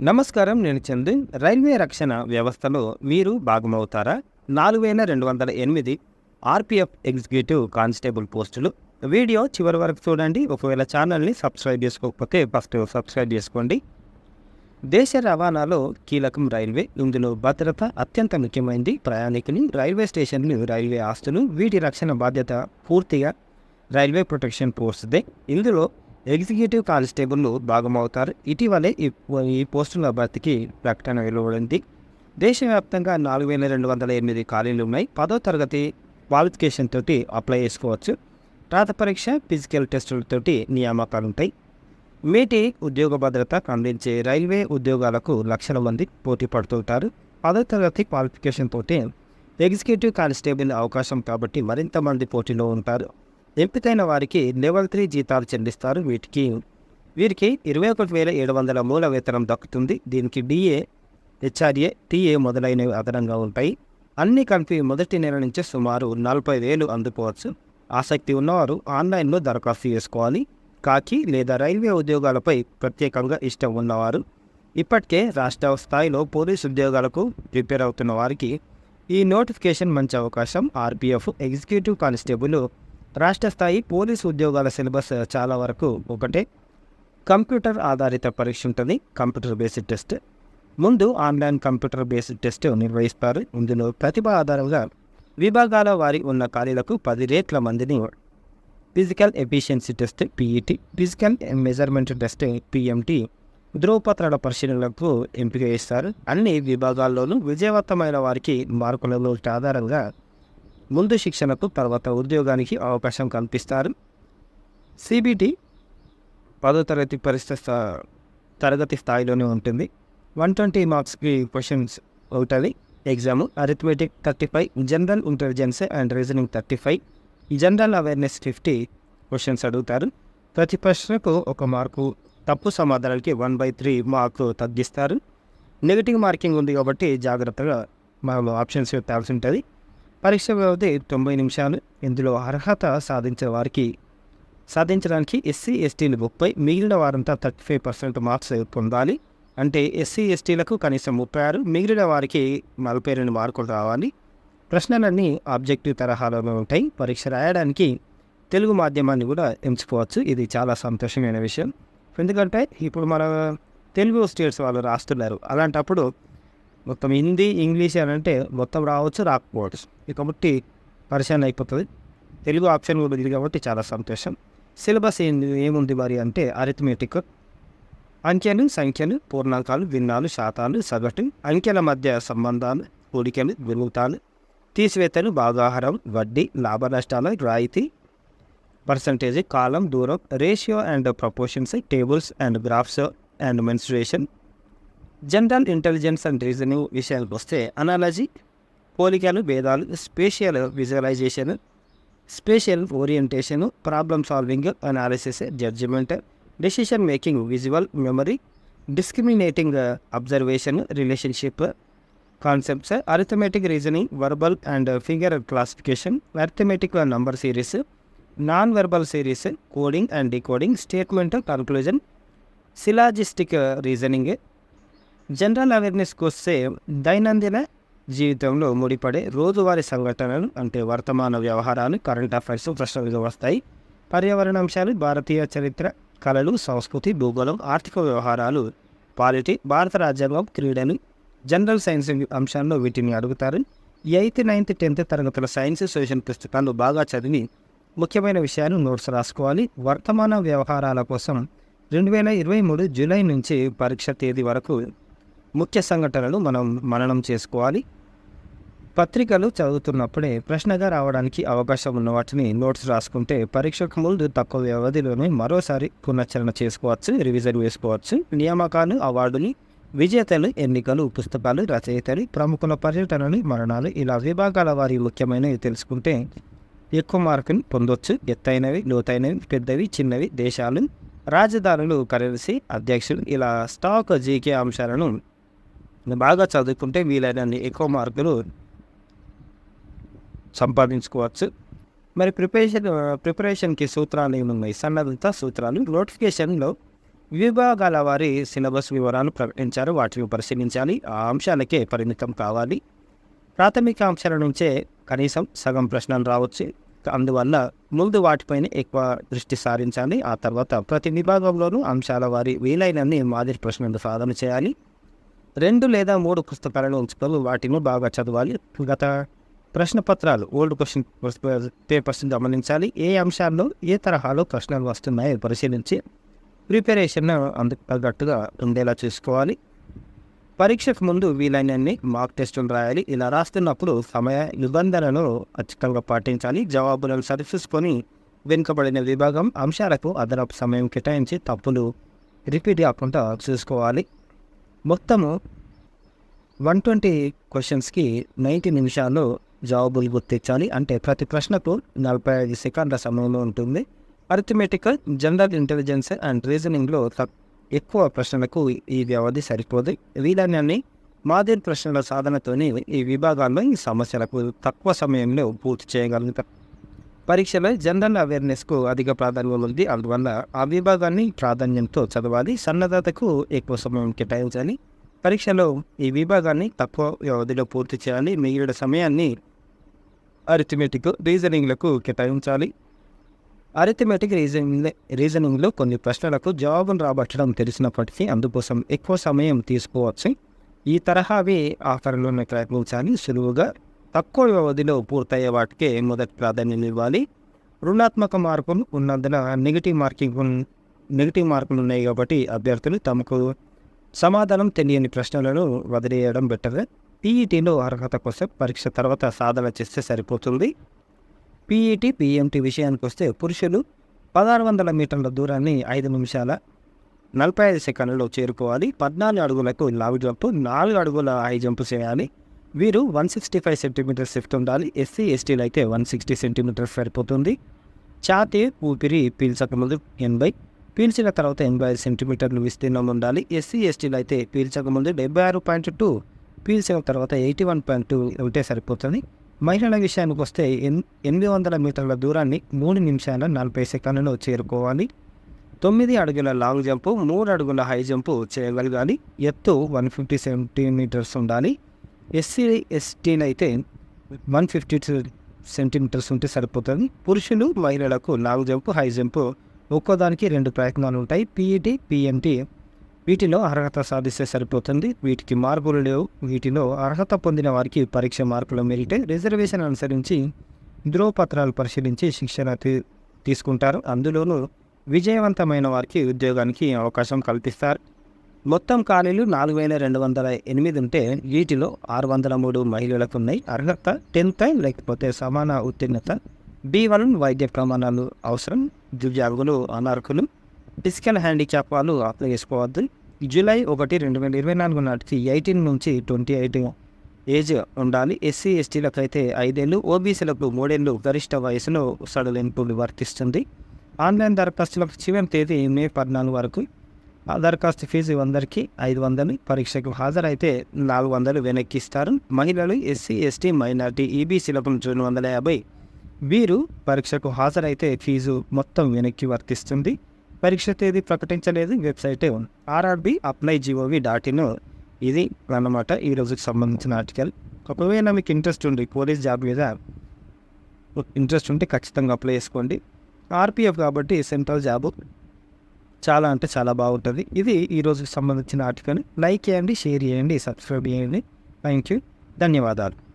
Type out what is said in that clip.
నమస్కారం నేను చందన్. రైల్వే రక్షణ వ్యవస్థలో మీరు భాగమవుతారా? నాలుగు వేల రెండు వందల ఎనిమిది ఆర్పిఎఫ్ ఎగ్జిక్యూటివ్ కానిస్టేబుల్ పోస్టులు. వీడియో చివరి వరకు చూడండి. ఒకవేళ ఛానల్ని సబ్స్క్రైబ్ చేసుకోకపోతే ఫస్ట్ సబ్స్క్రైబ్ చేసుకోండి. దేశ రవాణాలో కీలకం రైల్వే. ఇందులో భద్రత అత్యంత ముఖ్యమైనది ప్రయాణికులు రైల్వే స్టేషన్లు రైల్వే ఆస్తులు వీటి రక్షణ బాధ్యత పూర్తిగా రైల్వే ప్రొటెక్షన్ ఫోర్స్దే ఇందులో ఎగ్జిక్యూటివ్ కానిస్టేబుల్లు భాగమవుతారు. ఇటీవలే ఈ ఈ పోస్టుల భర్తీకి ప్రకటన వెలువడింది. దేశవ్యాప్తంగా నాలుగు వేల రెండు వందల ఎనిమిది ఖాళీలు ఉన్నాయి. పదో తరగతి క్వాలిఫికేషన్ తోటి అప్లై చేసుకోవచ్చు. రాత పరీక్ష ఫిజికల్ టెస్టులతోటి నియామకాలు ఉంటాయి. మేటి ఉద్యోగ భద్రత అందించే రైల్వే ఉద్యోగాలకు లక్షల మంది పోటీ పడుతుంటారు. పదో తరగతి క్వాలిఫికేషన్ తోటి ఎగ్జిక్యూటివ్ కానిస్టేబుల్ అవకాశం కాబట్టి మరింత మంది పోటీలో ఉంటారు. ఎంపికైన వారికి లెవెల్ త్రీ జీతాలు చెల్లిస్తారు. వీటికి వీరికి ఇరవై ఒకటి వేల ఏడు వందల మూల వేతనం దక్కుతుంది. దీనికి డిఏ హెచ్ఆర్ఏ టీఏ మొదలైనవి అదనంగా ఉంటాయి. అన్ని కలిపి మొదటి నెల నుంచి సుమారు నలభై వేలు అందుకోవచ్చు. ఆసక్తి ఉన్నవారు ఆన్లైన్లో దరఖాస్తు చేసుకోవాలి. కాకి లేదా రైల్వే ఉద్యోగాలపై ప్రత్యేకంగా ఇష్టం ఉన్నవారు ఇప్పటికే రాష్ట్ర స్థాయిలో పోలీస్ ఉద్యోగాలకు ప్రిపేర్ అవుతున్న వారికి ఈ నోటిఫికేషన్ మంచి అవకాశం. ఆర్పిఎఫ్ ఎగ్జిక్యూటివ్ కానిస్టేబుల్ రాష్ట్ర స్థాయి పోలీసు ఉద్యోగాల సిలబస్ చాలా వరకు ఒకటే. కంప్యూటర్ ఆధారిత పరీక్ష ఉంటుంది. Computer based test. ముందు ఆన్లైన్ కంప్యూటర్ బేస్డ్ టెస్ట్ నిర్వహిస్తారు. ఇందులో ప్రతిభ ఆధారంగా విభాగాల వారి ఉన్న ఖాళీలకు పది రేట్ల మందిని physical efficiency test PET physical measurement test PMT ధ్రువపత్రాల పరిశీలనలకు ఎంపిక చేస్తారు. అన్ని విభాగాల్లోనూ విజయవంతమైన వారికి మార్కుల ఆధారంగా ముందు శిక్షణకు తర్వాత ఉద్యోగానికి అవకాశం కల్పిస్తారు. సిబిటి పదో తరగతి పరిస్థితి తరగతి స్థాయిలోనే ఉంటుంది. వన్ ట్వంటీ మార్క్స్కి క్వశ్చన్స్ ఉంటుంది exam arithmetic thirty five general intelligence and reasoning thirty five. General awareness fifty questions అడుగుతారు. ప్రతి ప్రశ్నకు ఒక మార్కు తప్పు సమాధానాలకి వన్ బై త్రీ మార్కు తగ్గిస్తారు. నెగిటివ్ మార్కింగ్ ఉంది కాబట్టి జాగ్రత్తగా మనం ఆప్షన్స్ పెట్టాల్సి ఉంటుంది. పరీక్ష వ్యవధి తొంభై నిమిషాలు. ఇందులో అర్హత సాధించే వారికి సాధించడానికి ఎస్సీ ఎస్టీలు ముప్పై మిగిలిన వారంతా థర్టీ ఫైవ్ పర్సెంట్ మార్క్స్ పొందాలి. అంటే ఎస్సీ ఎస్టీలకు కనీసం ముప్పై ఆరు మిగిలిన వారికి నలభై రెండు మార్కులు రావాలి. ప్రశ్నలన్నీ ఆబ్జెక్టివ్ తరహాలోనే ఉంటాయి. పరీక్ష రాయడానికి తెలుగు మాధ్యమాన్ని కూడా ఎంచుకోవచ్చు. ఇది చాలా సంతోషమైన విషయం. ఎందుకంటే ఇప్పుడు మన తెలుగు స్టేట్స్ వాళ్ళు రాస్తున్నారు. అలాంటప్పుడు మొత్తం హిందీ ఇంగ్లీష్ అని అంటే మొత్తం రావచ్చు రాకపోవచ్చు. కాబట్టి పరిశీలన అయిపోతుంది. తెలుగు ఆప్షన్ కూడా ఉంది కాబట్టి చాలా సంతోషం. సిలబస్ ఏంది ఏముంది మరి అంటే అరిథమెటిక్ అంకెలు సంఖ్యలు పూర్ణాంకాలు భిన్నాలు శాతాలు సగటు అంకెల మధ్య సంబంధాలు కూడికలు విరుగుతాలు తీసివేతలు భాగాహారం వడ్డీ లాభ నష్టాలు రాయితీ పర్సంటేజ్ కాలం దూరం ratio and proportions tables and graphs and mensuration general intelligence and reasoning విషయానికి వస్తే అనాలజీ పోలికలు భేదాలు spatial visualisation spatial orientation problem solving analysis judgement decision making visual memory discriminating observation relationship concepts arithmetic reasoning verbal and finger classification arithmetic number series non verbal series coding and decoding statement conclusion syllogistic reasoning general అవేర్నెస్కి వస్తే దైనందిన జీవితంలో ముడిపడే రోజువారీ సంఘటనలు అంటే వర్తమాన వ్యవహారాలు current affairs ప్రశ్నలుగా వస్తాయి. పర్యావరణ అంశాలు భారతీయ చరిత్ర కళలు సంస్కృతి భూగోళం ఆర్థిక వ్యవహారాలు పాలిటీ భారత రాజ్యాంగం క్రీడలు జనరల్ సైన్స్ అంశాల్లో వీటిని అడుగుతారు. ఎయిత్ నైన్త్ టెన్త్ తరగతుల సైన్స్ సోషల్ పుస్తకాలు బాగా చదివి ముఖ్యమైన విషయాలు నోట్స్ రాసుకోవాలి. వర్తమాన వ్యవహారాల కోసం రెండు వేల ఇరవై మూడు జూలై నుంచి పరీక్ష తేదీ వరకు ముఖ్య సంఘటనలు మనం మననం చేసుకోవాలి. పత్రికలు చదువుతున్నప్పుడే ప్రశ్నగా రావడానికి అవకాశం ఉన్న వాటిని నోట్స్ రాసుకుంటే పరీక్షకు ముందు తక్కువ వ్యవధిలోనే మరోసారి పునశ్చరణ చేసుకోవచ్చు రివిజన్ వేసుకోవచ్చు నియామకాలు అవార్డులు విజేతలు ఎన్నికలు పుస్తకాలు రచయితలు ప్రముఖుల పర్యటనలు మరణాలు ఇలా విభాగాల వారి ముఖ్యమైనవి తెలుసుకుంటే ఎక్కువ మార్కులు పొందొచ్చు. ఎత్తైనవి లోతైనవి పెద్దవి చిన్నవి దేశాలు రాజధానులు కరెన్సీ అధ్యక్షులు ఇలా స్టాక్ జీకే అంశాలను బాగా చదువుకుంటే వీలైనన్ని ఎక్కువ మార్కులు సంపాదించుకోవచ్చు. మరి ప్రిపరేషన్ ప్రిపరేషన్కి సూత్రాలు ఏమున్నాయి? సన్నద్ధత సూత్రాలు నోటిఫికేషన్లో విభాగాల వారి సిలబస్ వివరాలు ప్రకటించారు. వాటిని పరిశీలించాలి. ఆ అంశాలకే పరిమితం కావాలి. ప్రాథమిక అంశాల నుంచే కనీసం సగం ప్రశ్నలు రావచ్చు. అందువల్ల ముందు వాటిపైన ఎక్కువ దృష్టి సారించాలి. ఆ తర్వాత ప్రతి విభాగంలోనూ అంశాల వారి వీలైనన్ని మాదిరి ప్రశ్నలు సాధన చేయాలి. రెండు లేదా మూడు పుస్తకాలను ఉంచుకొని వాటిని బాగా చదవాలి. గత ప్రశ్న పత్రాలు ఓల్డ్ క్వశ్చన్ పేపర్స్ గమనించాలి. ఏ అంశాల్లో ఏ తరహాలో ప్రశ్నలు వస్తున్నాయో పరిశీలించి ప్రిపరేషన్ అందుకు తగ్గట్టుగా ఉండేలా చూసుకోవాలి. పరీక్షకు ముందు వీలైనన్ని మార్క్ టెస్టులు రాయాలి. ఇలా రాస్తున్నప్పుడు సమయ నిబంధనలను ఖచ్చితంగా పాటించాలి. జవాబులను సరిచూసుకొని వెనుకబడిన విభాగం అంశాలకు అదనపు సమయం కేటాయించి తప్పులు రిపీట్ కాకుండా చూసుకోవాలి. మొత్తము వన్ ట్వంటీ క్వశ్చన్స్కి నైంటీ నిమిషాల్లో జవాబులు గుర్తించాలి అంటే ప్రతి ప్రశ్నకు నలభై ఐదు సెకండ్ల సమయంలో ఉంటుంది. అరిథమెటికల్ జనరల్ ఇంటెలిజెన్స్ అండ్ రీజనింగ్లో తక్- ఎక్కువ ప్రశ్నలకు ఈ వ్యవధి సరిపోదు. వీలన్నీ మాదిరి ప్రశ్నల సాధనతోనే ఈ విభాగాల్లో ఈ సమస్యలకు తక్కువ సమయంలో పూర్తి చేయగలుగుతారు పరీక్షలో జనరల్ అవేర్నెస్కు అధిక ప్రాధాన్యం ఉంది. అందువల్ల ఆ విభాగాన్ని ప్రాధాన్యంతో చదవాలి. సన్నద్ధతకు ఎక్కువ సమయం కేటాయించాలి. పరీక్షలో ఈ విభాగాన్ని తక్కువ వ్యవధిలో పూర్తి చేయాలి. మిగిలిన సమయాన్ని అరిథమెటిక్ రీజనింగ్లకు కేటాయించాలి. అరిథమెటిక్ రీజనింగ్ రీజనింగ్లో కొన్ని ప్రశ్నలకు జవాబును రాబట్టడం తెలిసినప్పటికీ అందుకోసం ఎక్కువ సమయం తీసుకోవచ్చు. ఈ తరహావి ఆఫర్లను ప్రయత్నించాలి. సులువుగా తక్కువ వ్యవధిలో పూర్తయ్యే వాటికే మొదటి ప్రాధాన్యం ఇవ్వాలి. రుణాత్మక మార్కులు ఉన్నందున నెగిటివ్ మార్కింగ్ నెగిటివ్ మార్కులు ఉన్నాయి కాబట్టి అభ్యర్థులు తమకు సమాధానం తెలియని ప్రశ్నలను వదిలేయడం బెటర్. పీఈటీలో అర్హత కోసం పరీక్ష తర్వాత సాధన చేస్తే సరిపోతుంది. పీఈటీ పీఎంటీ విషయానికి వస్తే పురుషులు పదహారు వందల మీటర్ల దూరాన్ని ఐదు నిమిషాల నలభై ఐదు సెకండ్లలో చేరుకోవాలి. పద్నాలుగు అడుగులకు లావు జంపు నాలుగు అడుగుల హై జంప్ చేయాలి. వీరు వన్ సిక్స్టీ ఫైవ్ సెంటీమీటర్స్ ఎఫ్ట్ ఉండాలి ఎస్సీ ఎస్టీలు అయితే వన్ సిక్స్టీ సెంటీమీటర్స్ సరిపోతుంది. ఛాతీ ఊపిరి పీల్చకముందు ఎనభై. పీల్చిన తర్వాత ఎనభై ఐదు సెంటీమీటర్లు విస్తీర్ణం ఉండాలి. ఎస్సీ ఎస్టీలు అయితే పీల్చకముందు డెబ్బై ఆరు పాయింట్ టూ పీల్చిన తర్వాత ఎయిటీ వన్ పాయింట్ టూ ఉంటే సరిపోతుంది. మహిళల విషయానికి వస్తే ఎన్ ఎనిమిది వందల మీటర్ల దూరాన్ని మూడు నిమిషాల నలభై సెకండ్లలో చేరుకోవాలి. తొమ్మిది అడుగుల లాంగ్ జంపు మూడు అడుగుల హై జంపు చేయగలగాలి. ఎత్తు వన్ ఫిఫ్టీ సెంటీమీటర్స్ ఉండాలి. ఎస్సీ ఎస్టీని అయితే వన్ ఫిఫ్టీ సెంటీమీటర్స్ ఉంటే సరిపోతుంది. పురుషులు మహిళలకు లాంగ్ జంపు హై జంపు ఒక్కోదానికి రెండు ప్రయత్నాలు ఉంటాయి. పీఈటీ పిఎంటీ వీటిలో అర్హత సాధిస్తే సరిపోతుంది. వీటికి మార్పులు లేవు. వీటిలో అర్హత పొందిన వారికి పరీక్ష మార్పులు మెరిటే రిజర్వేషన్ అనుసరించి ధ్రువపత్రాలు పరిశీలించి శిక్షణ తీ- తీసుకుంటారు. అందులోనూ విజయవంతమైన వారికి ఉద్యోగానికి అవకాశం కల్పిస్తారు. మొత్తం ఖాళీలు నాలుగు వేల రెండు వందల ఎనిమిది ఉంటే వీటిలో ఆరు వందల మూడు మహిళలకు ఉన్నాయి అర్హత టెన్త్ లేకపోతే సమాన ఉత్తీర్ణత. బి వన్ వైద్య ప్రమాణాలు అవసరం. దివ్యాంగులు అనార్కులు ఫిజికల్ హ్యాండిక్యాప్ వాళ్ళు అప్లై చేసుకోవద్దు. జూలై ఒకటి రెండు వేల ఇరవై నాలుగు నాటికి ఎయిటీన్ నుంచి ట్వంటీ ఎయిట్ ఏజ్ ఉండాలి. ఎస్సీ ఎస్టీలకు అయితే ఐదేళ్ళు ఓబీసీలకు మూడేళ్ళు గరిష్ట వయసులో సడలింపు వర్తిస్తుంది ఆన్లైన్ దరఖాస్తులకు చివరి తేదీ మే పద్నాలుగు వరకు. దరఖాస్తు ఫీజు అందరికీ ఐదు వందలు. పరీక్షకు హాజరైతే నాలుగు వందలు వెనక్కి ఇస్తారు మహిళలు ఎస్సీ ఎస్టీ మైనార్టీ ఈబీసీలకు రెండు వందల యాభై. వీరు పరీక్షకు హాజరైతే ఫీజు మొత్తం వెనక్కి వర్తిస్తుంది. పరీక్ష తేదీ ప్రకటించలేదు. వెబ్సైటే ఉంది. RRB apply G O V dot in. ఇది అన్నమాట ఈ రోజుకి సంబంధించిన ఆర్టికల్. ఒకవేళ మీకు ఇంట్రెస్ట్ ఉంది పోలీస్ జాబ్ మీద ఇంట్రెస్ట్ ఉంటే ఖచ్చితంగా అప్లై చేసుకోండి. ఆర్పిఎఫ్ కాబట్టి సెంట్రల్ జాబ్. చాలా అంటే చాలా బాగుంటుంది. ఇది ఈరోజుకి సంబంధించిన ఆర్టికల్ లైక్ చేయండి షేర్ చేయండి సబ్స్క్రైబ్ చేయండి. థ్యాంక్ యూ ధన్యవాదాలు.